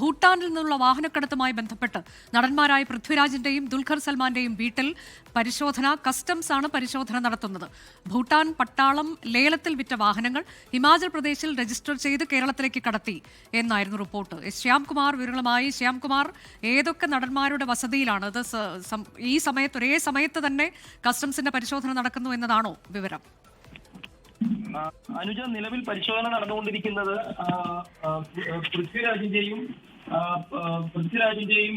ഭൂട്ടാനിൽ നിന്നുള്ള വാഹനക്കടത്തുമായി ബന്ധപ്പെട്ട് നടന്മാരായ പൃഥ്വിരാജിന്റെയും ദുൽഖർ സൽമാന്റെയും വീട്ടിൽ പരിശോധന കസ്റ്റംസ് ആണ് പരിശോധന നടത്തുന്നത്. ഭൂട്ടാൻ പട്ടാളം ലേലത്തിൽ വിറ്റ വാഹനങ്ങൾ ഹിമാചൽ പ്രദേശിൽ രജിസ്റ്റർ ചെയ്ത് കേരളത്തിലേക്ക് കടത്തി എന്നായിരുന്നു റിപ്പോർട്ട്. ശ്യാംകുമാർ വിവരങ്ങളുമായി. ശ്യാംകുമാർ ഏതൊക്കെ നടന്മാരുടെ വസതിയിലാണ്? അത് ഈ സമയത്ത് ഒരേ സമയത്ത് തന്നെ കസ്റ്റംസിന്റെ പരിശോധന നടക്കുന്നു എന്നതാണോ വിവരം? അനുജ നിലവിൽ പരിശോധന നടന്നുകൊണ്ടിരിക്കുന്നത് പൃഥ്വിരാജിന്റെയും പൃഥ്വിരാജിന്റെയും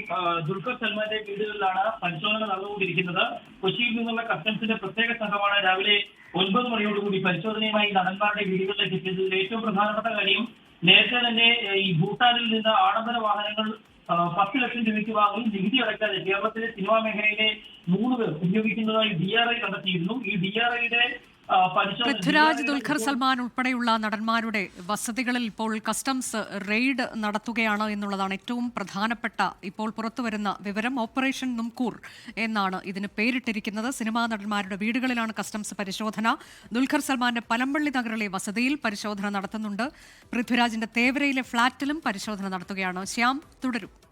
ദുൽഖർ സൽമാന്റെയും വീടുകളിലാണ് പരിശോധന നടന്നുകൊണ്ടിരിക്കുന്നത്. കൊച്ചിയിൽ നിന്നുള്ള കസ്റ്റംസിന്റെ പ്രത്യേക സംഘമാണ് രാവിലെ ഒൻപത് മണിയോടുകൂടി പരിശോധനയുമായി നടന്മാരുടെ വീടുകളിലേക്ക് എത്തിയത് ഏറ്റവും പ്രധാനപ്പെട്ട കാര്യം നേരത്തെ തന്നെ ഈ ഭൂട്ടാനിൽ നിന്ന് ആഡംബര വാഹനങ്ങൾ പത്ത് ലക്ഷം രൂപയ്ക്ക് വാങ്ങി നികുതി അടയ്ക്കാതെ കേരളത്തിലെ സിനിമാ മേഖലയിലെ മൂന്ന് പേർ ഉപയോഗിക്കുന്നതായി ഡി ആർ ഐ കണ്ടെത്തിയിരുന്നു. ഈ ഡി ആർ ഐയുടെ പൃഥ്വിരാജ് ദുൽഖർ സൽമാൻ ഉൾപ്പെടെയുള്ള നടന്മാരുടെ വസതികളിൽ ഇപ്പോൾ കസ്റ്റംസ് റെയ്ഡ് നടത്തുകയാണ് എന്നുള്ളതാണ് ഏറ്റവും പ്രധാനപ്പെട്ട ഇപ്പോൾ പുറത്തുവരുന്ന വിവരം. ഓപ്പറേഷൻ നുംകൂർ എന്നാണ് ഇതിന് പേരിട്ടിരിക്കുന്നത്. സിനിമാ നടന്മാരുടെ വീടുകളിലാണ് കസ്റ്റംസ് പരിശോധന. ദുൽഖർ സൽമാന്റെ പലമ്പള്ളി നഗറിലെ വസതിയിൽ പരിശോധന നടത്തുന്നുണ്ട്. പൃഥ്വിരാജിന്റെ തേവരയിലെ ഫ്ളാറ്റിലും പരിശോധന നടത്തുകയാണ്. ശ്യാം തുടരും.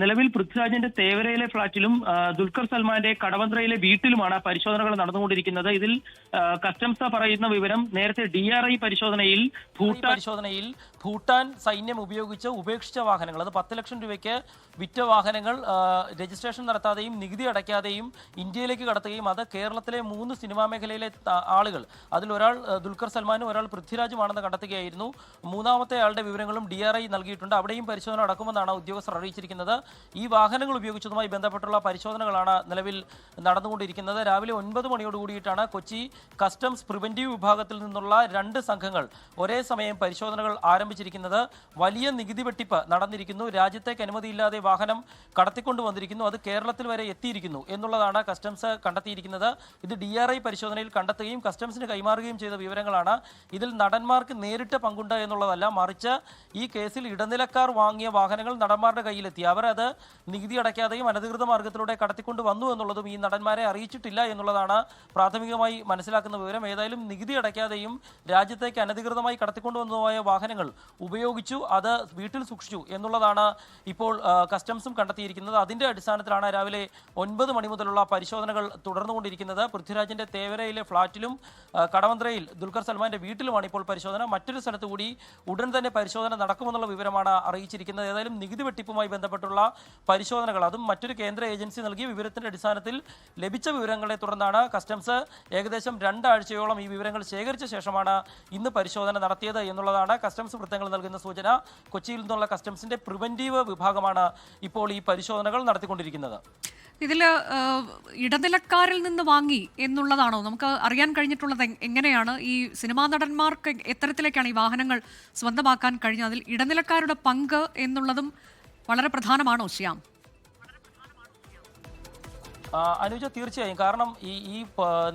നിലവിൽ പൃഥ്വിരാജിന്റെ തേവരയിലെ ഫ്ളാറ്റിലും ദുൽഖർ സൽമാന്റെ കടവന്ത്രയിലെ വീട്ടിലുമാണ് പരിശോധനകൾ നടന്നുകൊണ്ടിരിക്കുന്നത്. ഇതിൽ കസ്റ്റംസ് പറയുന്ന വിവരം നേരത്തെ ഡി ആർ ഐ പരിശോധനയിൽ ഭൂട്ടാൻ പരിശോധനയിൽ ഭൂട്ടാൻ സൈന്യം ഉപയോഗിച്ച് ഉപേക്ഷിച്ച വാഹനങ്ങൾ അത് പത്ത് ലക്ഷം രൂപയ്ക്ക് വിറ്റ വാഹനങ്ങൾ രജിസ്ട്രേഷൻ നടത്താതെയും നികുതി അടയ്ക്കാതെയും ഇന്ത്യയിലേക്ക് കടത്തുകയും അത് കേരളത്തിലെ മൂന്ന് സിനിമാ മേഖലയിലെ ആളുകൾ അതിൽ ഒരാൾ ദുൽഖർ സൽമാനും ഒരാൾ പൃഥ്വിരാജുമാണെന്ന് കണ്ടെത്തുകയായിരുന്നു. മൂന്നാമത്തെ ആളുടെ വിവരങ്ങളും ഡി ആർ ഐ നൽകിയിട്ടുണ്ട്. അവിടെയും പരിശോധന നടക്കുമെന്നാണ് ഉദ്യോഗസ്ഥർ അറിയിച്ചിരിക്കുന്നത്. ഈ വാഹനങ്ങൾ ഉപയോഗിച്ചതുമായി ബന്ധപ്പെട്ടുള്ള പരിശോധനകളാണ് നിലവിൽ നടന്നുകൊണ്ടിരിക്കുന്നത്. രാവിലെ ഒൻപത് മണിയോട് കൂടിയിട്ടാണ് കൊച്ചി കസ്റ്റംസ് പ്രിവെന്റീവ് വിഭാഗത്തിൽ നിന്നുള്ള രണ്ട് സംഘങ്ങൾ ഒരേ സമയം പരിശോധനകൾ ആരംഭിച്ചിരിക്കുന്നത്. വലിയ നികുതി വെട്ടിപ്പ് നടന്നിരിക്കുന്നു. രാജ്യത്തേക്ക് അനുമതിയില്ലാതെ വാഹനം കടത്തിക്കൊണ്ടു വന്നിരിക്കുന്നു. അത് കേരളത്തിൽ വരെ എത്തിയിരിക്കുന്നു എന്നുള്ളതാണ് കസ്റ്റംസ് കണ്ടെത്തിയിരിക്കുന്നത്. ഇത് ഡി ആർ ഐ പരിശോധനയിൽ കണ്ടെത്തുകയും കസ്റ്റംസിന് കൈമാറുകയും ചെയ്ത വിവരങ്ങളാണ്. ഇതിൽ നടന്മാർക്ക് നേരിട്ട് പങ്കുണ്ട് എന്നുള്ളതല്ല മറിച്ച് ഈ കേസിൽ ഇടനിലക്കാർ വാങ്ങിയ വാഹനങ്ങൾ നടന്മാരുടെ കയ്യിലെത്തി. അവർ അത് നികുതി അടയ്ക്കാതെയും അനധികൃത മാർഗത്തിലൂടെ കടത്തിക്കൊണ്ട് വന്നു എന്നുള്ളതും ഈ നടന്മാരെ അറിയിച്ചിട്ടില്ല എന്നുള്ളതാണ് പ്രാഥമികമായി മനസ്സിലാക്കുന്ന വിവരം. ഏതായാലും നികുതി അടയ്ക്കാതെയും രാജ്യത്തേക്ക് അനധികൃതമായി കടത്തിക്കൊണ്ടുവന്നതുമായ വാഹനങ്ങൾ ഉപയോഗിച്ചു അത് വീട്ടിൽ സൂക്ഷിച്ചു എന്നുള്ളതാണ് ഇപ്പോൾ കസ്റ്റംസും കണ്ടെത്തിയിരിക്കുന്നത്. അതിന്റെ അടിസ്ഥാനത്തിലാണ് രാവിലെ ഒൻപത് മണി മുതലുള്ള പരിശോധനകൾ തുടർന്നുകൊണ്ടിരിക്കുന്നത്. പൃഥ്വിരാജിന്റെ തേവരയിലെ ഫ്ളാറ്റിലും കടവന്ത്രയിൽ ദുൽഖർ സൽമാന്റെ വീട്ടിലുമാണ് ഇപ്പോൾ പരിശോധന. മറ്റൊരു സ്ഥലത്തുകൂടി ഉടൻ തന്നെ പരിശോധന നടക്കുമെന്നുള്ള വിവരമാണ് അറിയിച്ചിരിക്കുന്നത്. ഏതായാലും നികുതി വെട്ടിപ്പുമായി ബന്ധപ്പെട്ടുള്ള പരിശോധനകൾ. അതും മറ്റൊരു കേന്ദ്ര ഏജൻസി നൽകിയ വിവരത്തിന്റെ അടിസ്ഥാനത്തിൽ ലഭിച്ച വിവരങ്ങളെ തുടർന്നാണ് കസ്റ്റംസ് ഏകദേശം രണ്ടാഴ്ചയോളം ഈ വിവരങ്ങൾ ശേഖരിച്ച ശേഷമാണ് ഇന്ന് പരിശോധന നടത്തിയത് എന്നുള്ളതാണ് കസ്റ്റംസ് വൃത്തങ്ങൾ നൽകുന്ന സൂചന. കൊച്ചിയിൽ നിന്നുള്ള കസ്റ്റംസിന്റെ പ്രിവന്റീവ് വിഭാഗമാണ് ഇപ്പോൾ ഈ പരിശോധനകൾ നടത്തിക്കൊണ്ടിരിക്കുന്നത്. ഏഹ്, ഇടനിലക്കാരിൽ നിന്ന് വാങ്ങി എന്നുള്ളതാണോ? നമുക്ക് അറിയാൻ കഴിഞ്ഞിട്ടുള്ളത് എങ്ങനെയാണ്? ഈ സിനിമാ നടന്മാർക്ക് എത്തരത്തിലേക്കാണ് ഈ വാഹനങ്ങൾ സ്വന്തമാക്കാൻ കഴിഞ്ഞത്? അതിൽ ഇടനിലക്കാരുടെ പങ്ക് എന്നുള്ളതും വളരെ പ്രധാനമാണോ ശ്യാം? അനുജ തീർച്ചയായും. കാരണം ഈ ഈ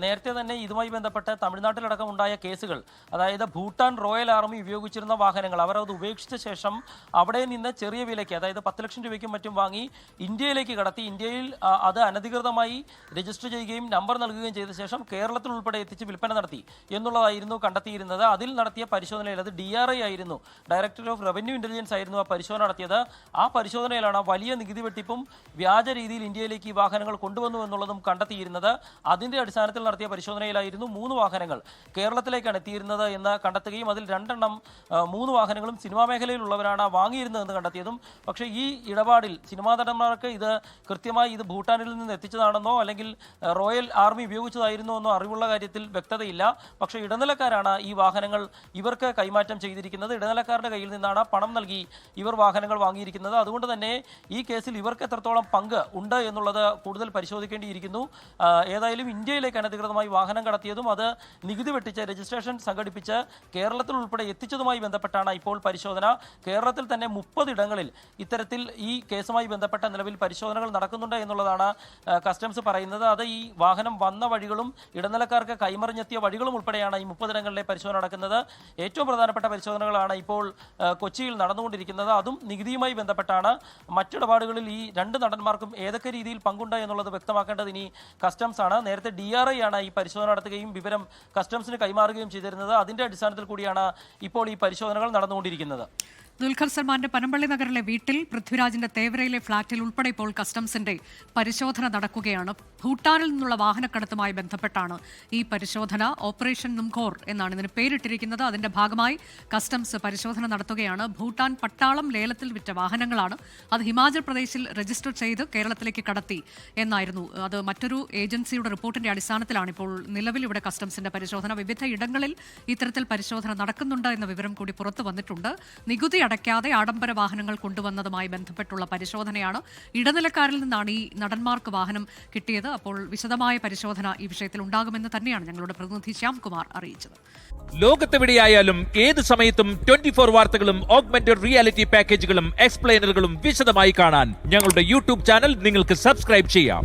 നേരത്തെ തന്നെ ഇതുമായി ബന്ധപ്പെട്ട് തമിഴ്നാട്ടിലടക്കം ഉണ്ടായ കേസുകൾ അതായത് ഭൂട്ടാൻ റോയൽ ആർമി ഉപയോഗിച്ചിരുന്ന വാഹനങ്ങൾ അവർ അത് ഉപേക്ഷിച്ച ശേഷം അവിടെ നിന്ന് ചെറിയ വിലയ്ക്ക് അതായത് പത്ത് ലക്ഷം രൂപയ്ക്കും മറ്റും വാങ്ങി ഇന്ത്യയിലേക്ക് കടത്തി ഇന്ത്യയിൽ അത് അനധികൃതമായി രജിസ്റ്റർ ചെയ്യുകയും നമ്പർ നൽകുകയും ചെയ്ത ശേഷം കേരളത്തിൽ ഉൾപ്പെടെ എത്തിച്ച് വിൽപ്പന നടത്തി എന്നുള്ളതായിരുന്നു കണ്ടെത്തിയിരുന്നത്. അതിൽ നടത്തിയ പരിശോധനയിൽ അത് ഡി ആർ ഐ ആയിരുന്നു. ഡയറക്ടർ ഓഫ് റവന്യൂ ഇന്റലിജൻസ് ആയിരുന്നു ആ പരിശോധന നടത്തിയത്. ആ പരിശോധനയിലാണ് വലിയ നികുതി വെട്ടിപ്പും വ്യാജ രീതിയിൽ ഇന്ത്യയിലേക്ക് ഈ വാഹനങ്ങൾ കൊണ്ടുവന്നു എന്നുള്ളതും കണ്ടെത്തിയിരുന്നത് അതിന്റെ അടിസ്ഥാനത്തിൽ നടത്തിയ പരിശോധനയിലായിരുന്നു മൂന്ന് വാഹനങ്ങൾ കേരളത്തിലേക്കാണ് എത്തിയിരുന്നത് എന്ന് കണ്ടെത്തുകയും അതിൽ രണ്ടെണ്ണം മൂന്ന് വാഹനങ്ങളും സിനിമാ മേഖലയിലുള്ളവരാണ് വാങ്ങിയിരുന്നതെന്ന് കണ്ടെത്തിയതും. പക്ഷേ ഈ ഇടപാടിൽ സിനിമാ നടന്മാർക്ക് ഇത് കൃത്യമായി ഇത് ഭൂട്ടാനിൽ നിന്ന് എത്തിച്ചതാണെന്നോ അല്ലെങ്കിൽ റോയൽ ആർമി ഉപയോഗിച്ചതായിരുന്നോ എന്നോ അറിവുള്ള കാര്യത്തിൽ വ്യക്തതയില്ല. പക്ഷേ ഇടനിലക്കാരാണ് ഈ വാഹനങ്ങൾ ഇവർക്ക് കൈമാറ്റം ചെയ്തിരിക്കുന്നത്. ഇടനിലക്കാരുടെ കയ്യിൽ നിന്നാണ് പണം നൽകി ഇവർ വാഹനങ്ങൾ വാങ്ങിയിരിക്കുന്നത്. അതുകൊണ്ട് തന്നെ ഈ കേസിൽ ഇവർക്ക് എത്രത്തോളം പങ്ക് ഉണ്ട് എന്നുള്ളത് കൂടുതൽ പരിശോധിക്കേണ്ടിയിരിക്കുന്നു. ഏതായാലും ഇന്ത്യയിലേക്ക് അനധികൃതമായി വാഹനം കടത്തിയതും അത് നികുതി വെട്ടിച്ച് രജിസ്ട്രേഷൻ സംഘടിപ്പിച്ച് കേരളത്തിൽ ഉൾപ്പെടെ എത്തിച്ചതുമായി ബന്ധപ്പെട്ടാണ് ഇപ്പോൾ പരിശോധന. കേരളത്തിൽ തന്നെ മുപ്പത് ഇടങ്ങളിൽ ഇത്തരത്തിൽ ഈ കേസുമായി ബന്ധപ്പെട്ട നിലവിൽ പരിശോധനകൾ നടക്കുന്നുണ്ട് എന്നുള്ളതാണ് കസ്റ്റംസ് പറയുന്നത്. അത് ഈ വാഹനം വന്ന വഴികളും ഇടനിലക്കാർക്ക് കൈമറിഞ്ഞെത്തിയ വഴികളും ഉൾപ്പെടെയാണ് ഈ മുപ്പതിടങ്ങളിലെ പരിശോധന നടക്കുന്നത്. ഏറ്റവും പ്രധാനപ്പെട്ട പരിശോധനകളാണ് ഇപ്പോൾ കൊച്ചിയിൽ നടന്നുകൊണ്ടിരിക്കുന്നത്. അതും നികുതിയുമായി ബന്ധപ്പെട്ടാണ്. മറ്റിടപാടുകളിൽ ഈ രണ്ട് നടന്മാർക്കും ഏതൊക്കെ രീതിയിൽ പങ്കുണ്ട് എന്നുള്ളത് വ്യക്തമാക്കേണ്ടത് ഇനി കസ്റ്റംസ് ആണ്. നേരത്തെ ഡി ആർ ഐ ആണ് ഈ പരിശോധന നടത്തുകയും വിവരം കസ്റ്റംസിന് കൈമാറുകയും ചെയ്തിരുന്നത്. അതിന്റെ അടിസ്ഥാനത്തിൽ കൂടിയാണ് ഇപ്പോൾ ഈ പരിശോധനകൾ നടന്നുകൊണ്ടിരിക്കുന്നത്. ദുൽഖർ സൽമാന്റെ പനമ്പള്ളി നഗറിലെ വീട്ടിൽ പൃഥ്വിരാജിന്റെ തേവരയിലെ ഫ്ളാറ്റിൽ ഉൾപ്പെടെ ഇപ്പോൾ കസ്റ്റംസിന്റെ പരിശോധന നടക്കുകയാണ്. ഭൂട്ടാനിൽ നിന്നുള്ള വാഹനക്കടത്തുമായി ബന്ധപ്പെട്ടാണ് ഈ പരിശോധന ഓപ്പറേഷൻ നുംഖോർ എന്നാണ് ഇതിന് പേരിട്ടിരിക്കുന്നത്. അതിന്റെ ഭാഗമായി കസ്റ്റംസ് പരിശോധന നടത്തുകയാണ്. ഭൂട്ടാൻ പട്ടാളം ലേലത്തിൽ വിറ്റ വാഹനങ്ങളാണ് അത് ഹിമാചൽ പ്രദേശിൽ രജിസ്റ്റർ ചെയ്ത് കേരളത്തിലേക്ക് കടത്തി എന്നായിരുന്നു. അത് മറ്റൊരു ഏജൻസിയുടെ റിപ്പോർട്ടിന്റെ അടിസ്ഥാനത്തിലാണ് ഇപ്പോൾ നിലവിൽ ഇവിടെ കസ്റ്റംസിന്റെ പരിശോധന. വിവിധ ഇടങ്ങളിൽ ഇത്തരത്തിൽ പരിശോധന നടക്കുന്നുണ്ട് എന്ന വിവരം കൂടി പുറത്തു വന്നിട്ടുണ്ട്. നികുതി അടയ്ക്കാതെ ആഡംബര വാഹനങ്ങൾ കൊണ്ടുവന്നതുമായി ബന്ധപ്പെട്ടുള്ള പരിശോധനയാണ് ഇടനിലക്കാരിൽ നിന്നാണ് ഈ നടന്മാർക്ക് വാഹനം കിട്ടിയത്. അപ്പോൾ വിശദമായ പരിശോധന ഈ വിഷയത്തിൽ ഉണ്ടാകുമെന്ന് തന്നെയാണ് ഞങ്ങളുടെ പ്രതിനിധി ശ്യാംകുമാർ അറിയിച്ചത്. ലോകത്തെവിടെയായാലും ഏത് സമയത്തും ട്വന്റി ഫോർ വാർത്തകളും ഓഗ്മെന്റഡ് റിയാലിറ്റി പാക്കേജുകളും എക്സ്പ്ലെയിനറുകളും വിശദമായി കാണാൻ ഞങ്ങളുടെ യൂട്യൂബ് ചാനൽ നിങ്ങൾക്ക് സബ്സ്ക്രൈബ് ചെയ്യാം.